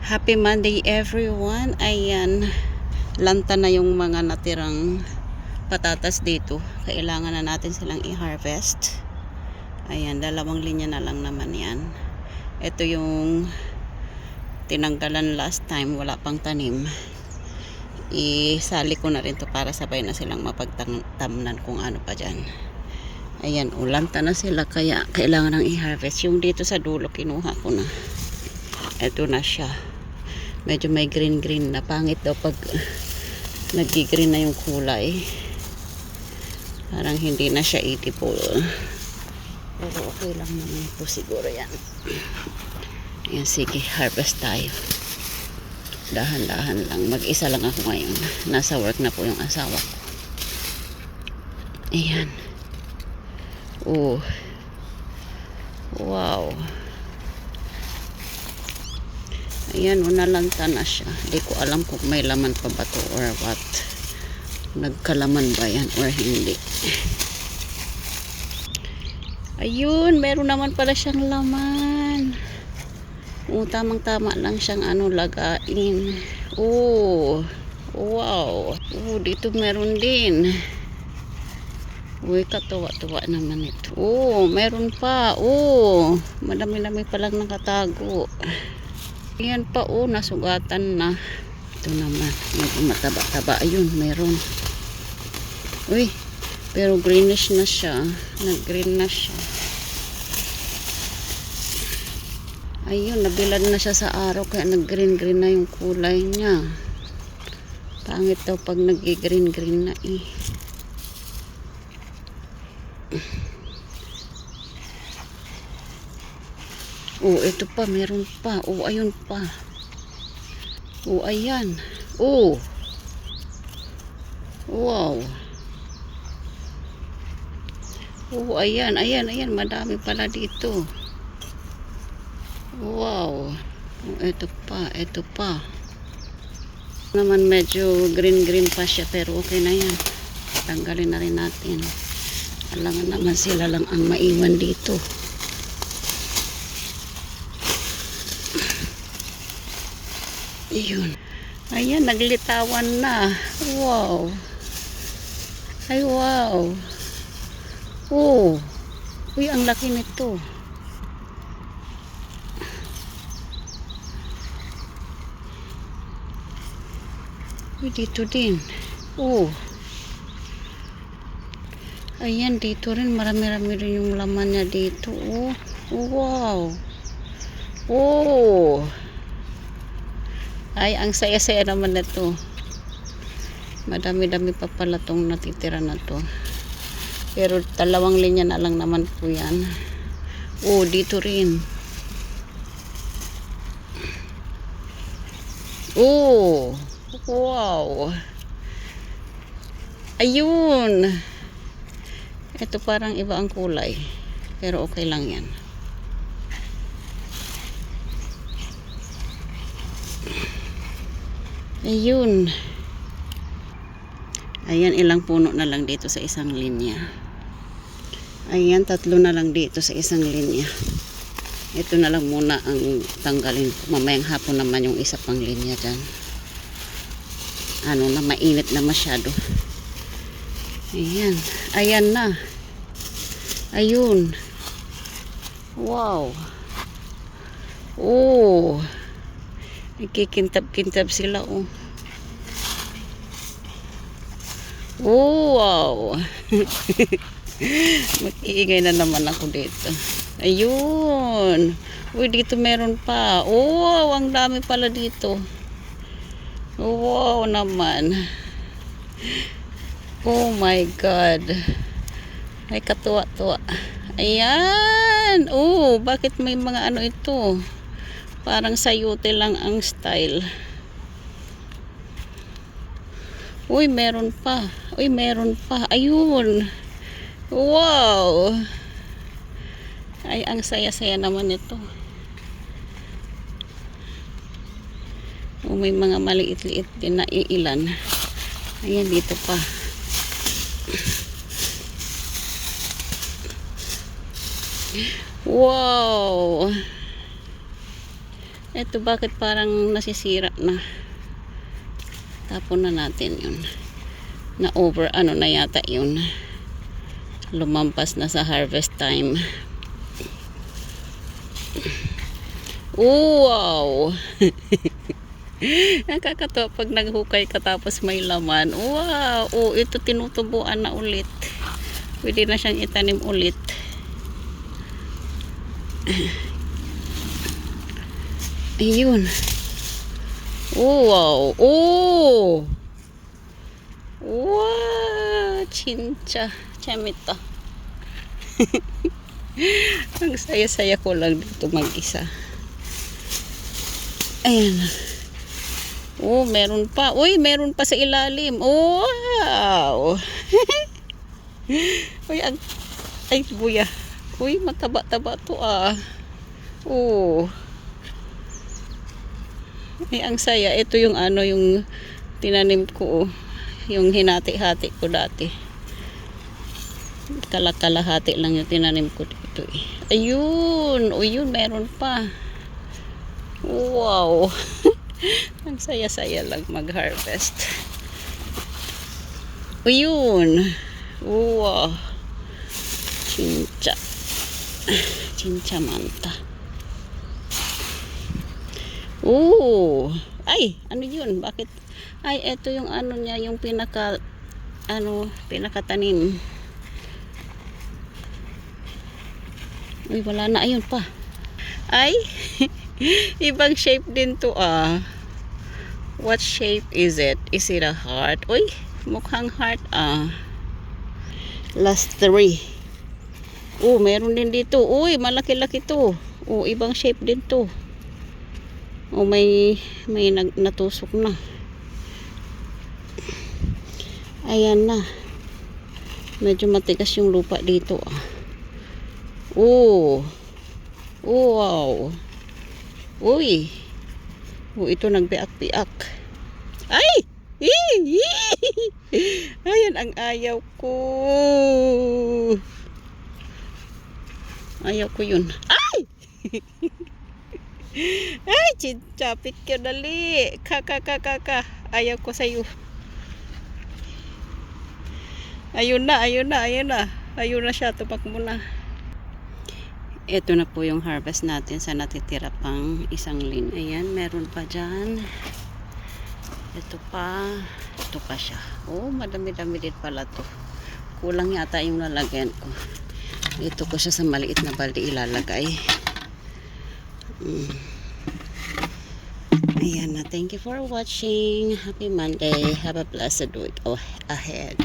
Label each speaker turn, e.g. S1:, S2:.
S1: Happy Monday everyone. Ayan, lanta na yung mga natirang patatas dito. Kailangan na natin silang i-harvest. Ayan, dalawang linya na lang naman yan. Ito yung tinanggalan last time, wala pang tanim. Isali ko na rin to para sabay na silang mapagtamnan kung ano pa dyan. Ayan, ulanta na sila kaya kailangan nang i-harvest. Yung dito sa dulo, kinuha ko na. Ito na siya. Medyo may green-green na. Pangit daw pag nag-green na yung kulay. Parang hindi na siya edible. Pero okay lang naman po siguro yan. Ayan, sige, harvest tayo. Dahan-dahan lang. Mag-isa lang ako ngayon. Nasa work na po yung asawa ko. Ayan. Oh. Wow. Ayan, unalanta na siya. Hindi ko alam kung may laman pa ba to or what. Nagkalaman ba yan or hindi. Ayun, meron naman pala siyang laman. Oo, tamang-tama lang siyang ano, lagain. Oh, wow. Oh, dito meron din. Uy, katuwa-tuwa naman ito. Oh, meron pa. Oh, madami-dami palang nakatago. Ayan pa, oh, nasugatan na. Ito naman, medyo mataba-taba. Ayun, meron. Uy, pero greenish na siya. Nag-green na siya. Ayun, nabilad na siya sa araw kaya nag-green-green na yung kulay niya. Pangit daw pag nag-green-green na eh. Oh, ito pa, meron pa. Oh, ayun pa. Oh, ayan. Oh. Wow. Oh, ayan, ayan, ayan. Madami pala dito. Wow. Oh, ito pa, ito pa. Naman medyo green-green pa siya pero okay na yan. Tanggalin na rin natin. Alangan naman sila lang ang maiwan dito. Ayun. Ayan, naglitawan na. Wow. Ay, wow. Oh. Uy, ang laki nito. Uy, dito din. Oh. Ayan, dito rin. Marami-rami rin yung laman niya dito. Oh. wow. Oh. Ay, ang saya-saya naman na to. Madami-dami pa pala tong natitira na to. Pero dalawang linya na lang naman po yan. Oh, dito rin. Oh, wow. Ayun. Ito parang iba ang kulay. Pero okay lang yan. Ayun. Ayan, ilang puno na lang dito sa isang linya. Ayan, tatlo na lang dito sa isang linya. Ito na lang muna ang tanggalin. Mamayang hapon naman yung isa pang linya dyan. Ano na, mainit na masyado. Ayan. Ayan na. Ayun. Wow. Oh. Nagkikintab-kintab sila, oh. Oh, wow. Mag-iingay na naman ako dito. Ayun. Uy, dito meron pa. Oh, wow, ang dami pala dito. Wow naman. Oh my God. Ay, katuwa-tuwa. Ayan. Oh, bakit may mga ano ito? Parang sayote lang ang style. Uy, meron pa. Uy, meron pa. Ayun. Wow. Ay, ang saya-saya naman ito. O, may mga maliit-liit din na iilan. Ayan, dito pa. Wow. Eto bakit parang nasisira na. Tapon na natin yun. Na over ano na yata yun. Lumampas na sa harvest time. Wow! Nakakatawa pag naghukay ka tapos may laman. Wow! Oh, ito tinutubuan na ulit. Pwede na siyang itanim ulit. Ayun. Wow. Oh! Wow! Chincha. Chamita. Ang saya-saya ko lang dito mag-isa. Ayan. Oh, meron pa. Uy, meron pa sa ilalim. Wow! Uy, ang... Ay, buya. Uy, mataba-taba to ah. Oh. Ay, ang saya. Ito yung ano, yung tinanim ko. Oh. Yung hinati-hati ko dati. Kalakalahati lang yung tinanim ko dito eh. Ayun! O yun, meron pa. Wow! ang saya-saya lang mag-harvest. O yun! Wow! Chincha. Chincha manta. Oo! Ay! Ano yun? Bakit? Ay, eto yung ano niya, yung pinaka ano, pinakatanim. Uy, wala na. Ayun pa. Ay! Ibang shape din to ah. What shape is it? Is it a heart? Uy, mukhang heart ah. Last three. Oh, meron din dito. Uy, malaki-laki to. Oh, ibang shape din to. Oh, may may nag, natusok na. Ayan na. Medyo matigas yung lupa dito ah. Oh. Wow. Uy. Oh, ito nagbiak-biak. Ay! Ayan ang ayaw ko. Ayaw ko yun. Ay! Ay, chinchapit ka dali. Kaka, kaka, kaka. Ayaw ko sa'yo. Ayun na, ayun na, ayun na. Ayun na siya, tupak mo na. Ito na po yung harvest natin sa natitira pang isang lin. Ayan, meron pa dyan. Ito pa. Ito pa siya. Oh, madami-dami din pala to. Kulang yata yung lalagyan ko. Ito ko siya sa maliit na balde ilalagay. Mm. Ayan na. Thank you for watching. Happy Monday. Have a blessed week ahead.